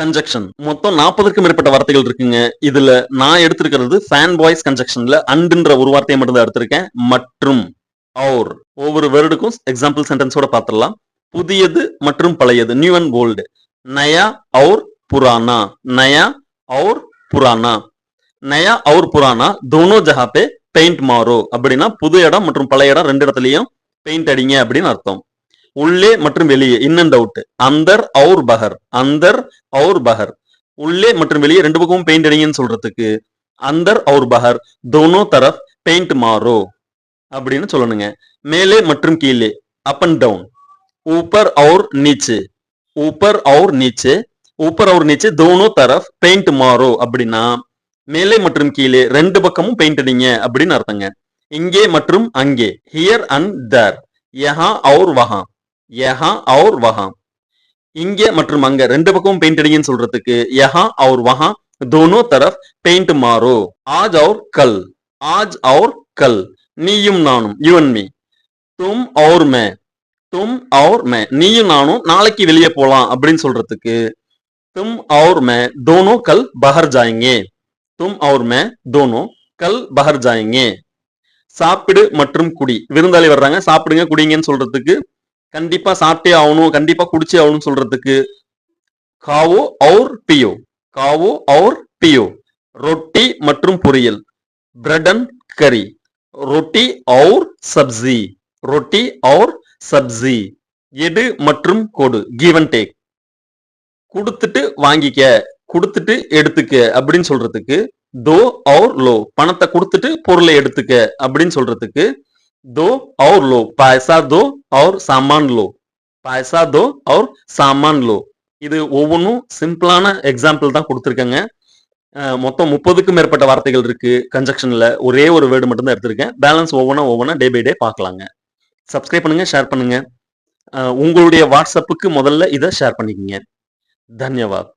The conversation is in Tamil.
கன்ஜெக்ஷன் மொத்தம் நாற்பதுக்கும் மேற்பட்ட வார்த்தைகள் இருக்குங்க. இதுல நான் எடுத்திருக்கிறது ஃபேன் பாய்ஸ் கன்ஜெக்ஷன்ல அண்டுன்ற ஒரு வார்த்தையை மட்டும் தான் எடுத்திருக்கேன். மற்றும் அவர் ஒவ்வொரு வேர்டுக்கும் எக்ஸாம்பிள் சென்டென்ஸோட பார்த்துடலாம் புதியது மற்றும் பழையது. நியூ அண்ட் ஓல்டு நயா அவுர் புரானா நயா அவுர் புரானா நயா அவுர் புரானா தோனோ ஜஹாபே பெயிண்ட் மாறோ. அப்படின்னா புது இடம் மற்றும் பழைய இடம் ரெண்டு இடத்துலையும் பெயிண்ட் அடிங்க அப்படின்னு அர்த்தம். உள்ளே மற்றும் வெளியே இன் அண்ட் அவுட் அந்தர் அவுர் பஹர் அந்தர் அவுர் பஹர் உள்ளே மற்றும் வெளியே ரெண்டு பக்கமும் பெயிண்ட் அடிங்கன்னு சொல்றதுக்கு அந்தர் அவுர் பஹர் தோனோ தரப் பெயிண்ட் மாறோ அப்படின்னு சொல்லணுங்க மேலே மற்றும் கீழே அப் அண்ட் டவுன் ஊப்பர் और नीचे ऊपर और नीचे ऊपर और नीचे दोनों तरफ பெயிண்ட் மாறோ அப்படின்னா மேலே மற்றும் கீழே ரெண்டு பக்கமும் பெயிண்ட் அடிங்க அப்படின்னு அர்த்தங்க இங்கே மற்றும் அங்கே ஹியர் அண்ட் தர் யஹா और வஹா யஹா அவுர் வஹா இங்க மற்றும் அங்க ரெண்டு பக்கமும் பெயிண்ட் அடிங்கன்னு சொல்றதுக்கு யஹா அவுர் வஹா தோனோ தரப் பெயிண்ட் மாறோ. ஆஜ் அவுர் கல். ஆஜ் அவுர் கல். நீயும் நானும் யுவன் மீ தும் அவுர் மே. தும் அவுர் மே. நீயும் நானும் நாளைக்கு வெளியே போலாம் அப்படின்னு சொல்றதுக்கு தும் அவுர் மே தோனோ கல் பஹர் ஜாயிங்க. தும் அவுர் மே தோனோ கல் பஹர் ஜாயிங்க. சாப்பிடு மற்றும் குடி. விருந்தாளி வர்றாங்க சாப்பிடுங்க குடிங்கன்னு சொல்றதுக்கு கண்டிப்பா சாப்பிட்டே ஆகணும் கண்டிப்பா குடிச்சே ஆகணும்னு சொல்றதுக்கு காவோ அவுர் பியோ காவோ அவுர் பியோ. ரொட்டி மற்றும் பொரியல். பிரெட் அண்ட் கறி ரொட்டி அவுர் சப்ஜி ரொட்டி அவுர் சப்ஜி எடு மற்றும் கொடு கிவ் அண்ட் டேக் கொடுத்துட்டு வாங்கிக்க கொடுத்துட்டு எடுத்துக்க அப்படின்னு சொல்றதுக்கு தோ அவுர் லோ. பணத்தை கொடுத்துட்டு பொருளை எடுத்துக்க அப்படின்னு சொல்றதுக்கு தோ அவுர் லோ. பாய்சா தோ और सामान लो पैसा दो और सामान लो இது ஒவ்வொன்றும் சிம்பிளான எக்ஸாம்பிள் தான் கொடுத்துருக்கேங்க அஹ் மொத்தம் முப்பதுக்கும் மேற்பட்ட வார்த்தைகள் இருக்கு கன்ஜெக்ஷன்ல ஒரே ஒரு வேர்டு மட்டும் தான் எடுத்திருக்கேன் பேலன்ஸ் ஒவ்வொன்றா ஒவ்வொன்றா டே பை டே பார்க்கலாங்க சப்ஸ்கிரைப் பண்ணுங்க ஷேர் பண்ணுங்க அஹ் உங்களுடைய வாட்ஸ்அப்புக்கு முதல்ல இதை ஷேர் பண்ணிக்கங்க தன்யவாத்